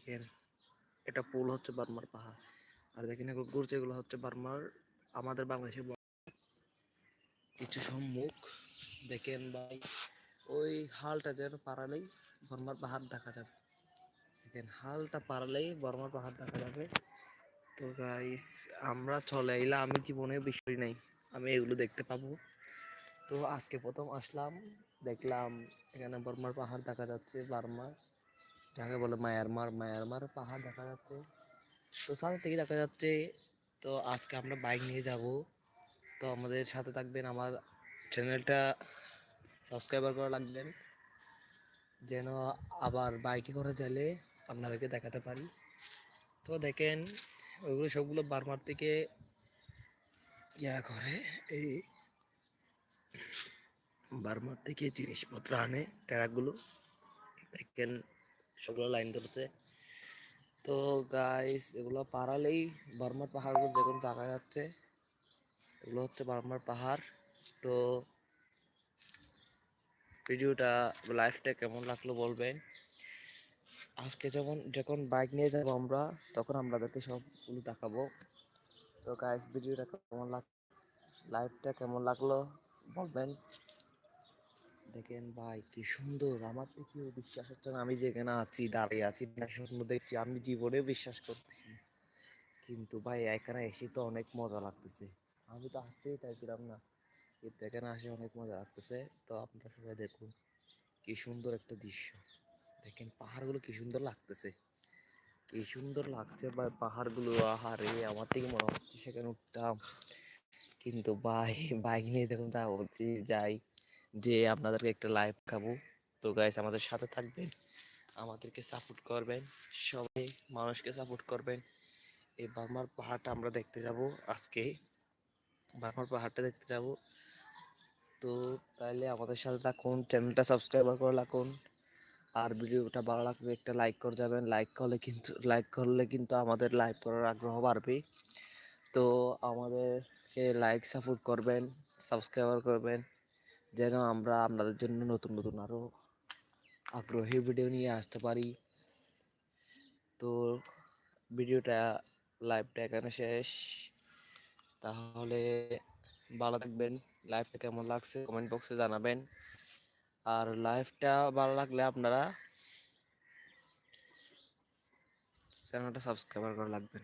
দেখেন, এটা পুল হচ্ছে বার্মার পাহাড়। আর দেখেন এগুলো ঘুরছে, এগুলো হচ্ছে বার্মার, আমাদের বাংলাদেশের কিছু সম্মুখ, দেখেন ভাই, ওই হালটা যেন পারালেই বর্মার পাহাড় দেখা যাবে। দেখেন, হালটা পারালেই বর্মার পাহাড় দেখা যাবে। তো গাইস আমরা চলে এলাম আমি জীবনে বিষয় নাই, আমি এগুলো দেখতে পাবো। তো আজকে প্রথম আসলাম, দেখলাম এখানে বর্মার পাহাড় দেখা যাচ্ছে, বার্মার। যাকে বলে মায়ারমার মায়ারমার পাহাড় দেখা যাচ্ছে। তো সাথে থেকে দেখা যাচ্ছে, তো আজকে আমরা বাইক নিয়ে যাব। তো আমাদের সাথে থাকবেন আমার চ্যানেলটা সাবস্ক্রাইবার করা লাগবেন যেন আবার বাইকে করে চাইলে আপনাদেরকে দেখাতে পারি। তো দেখেন, ওইগুলো সবগুলো বারমার থেকে ইয়া করে, এই বারমার থেকে জিনিসপত্র আনে ট্রাকগুলো দেখেন সবগুলো লাইন ধরছে। তো গাইস এগুলো পারালেই বার্মার পাহাড়গুলো যখন দেখা যাচ্ছে। এগুলো হচ্ছে বার্মার পাহাড়। তো ভিডিওটা লাইফটা কেমন লাগল বলবেন? আজকে যেমন, যখন বাইক নিয়ে যাব আমরা, তখন আপনাদেরকে সবগুলো দেখাবো। তো গাইস ভিডিওটা কেমন লাগ লাইফটা কেমন লাগল বলবেন? দেখেন ভাই, কি সুন্দর। আমার তো কেউ বিশ্বাস হচ্ছে না আমি যেখানে আছি, দাঁড়িয়ে আছি স্বপ্ন দেখছি, আমি জীবনে বিশ্বাস করতেছি কিন্তু ভাই, এখানে এসে তো অনেক মজা লাগতেছে। আমি তো আসতেই চাইছিলাম না। কিন্তু এখানে আসে অনেক মজা লাগতেছে। তো আপনারা সবাই দেখুন, কি সুন্দর একটা দৃশ্য। দেখেন পাহাড়গুলো কি সুন্দর লাগতেছে। কি সুন্দর লাগছে ভাই পাহাড়গুলো। আহারে, আমার থেকে মনে হচ্ছে সেখানে উঠতাম। কিন্তু ভাই, বাইক নিয়ে দেখুন যা বলছি যাই যে আপনাদেরকে একটা লাইভ খাব। তো গাইস আমাদের সাথে থাকবেন, আমাদেরকে সাপোর্ট করবেন, সবাই মানুষকে সাপোর্ট করবেন। এই বার্মার পাহাড়টা আমরা দেখতে যাব আজকে। বার্মার পাহাড়টা দেখতে যাব। তো তাহলে আমাদের সাথে থাকুন চ্যানেলটা সাবস্ক্রাইবার করে রাখুন। আর ভিডিওটা ভালো লাগবে একটা লাইক করে যাবেন। লাইক করলে কিন্তু লাইক করলে কিন্তু আমাদের লাইভ করার আগ্রহ বাড়বে। তো আমাদেরকে লাইক সাপোর্ট করবেন সাবস্ক্রাইবার করবেন। যেন আমরা আপনাদের জন্য নতুন নতুন আরও আগ্রহী ভিডিও নিয়ে আসতে পারি। তো ভিডিওটা লাইভটা এখানে শেষ। তাহলে ভালো থাকবেন। লাইভটা কেমন লাগছে কমেন্ট বক্সে জানাবেন। আর লাইভটা ভালো লাগলে আপনারা চ্যানেলটা সাবস্ক্রাইবার করে লাগবেন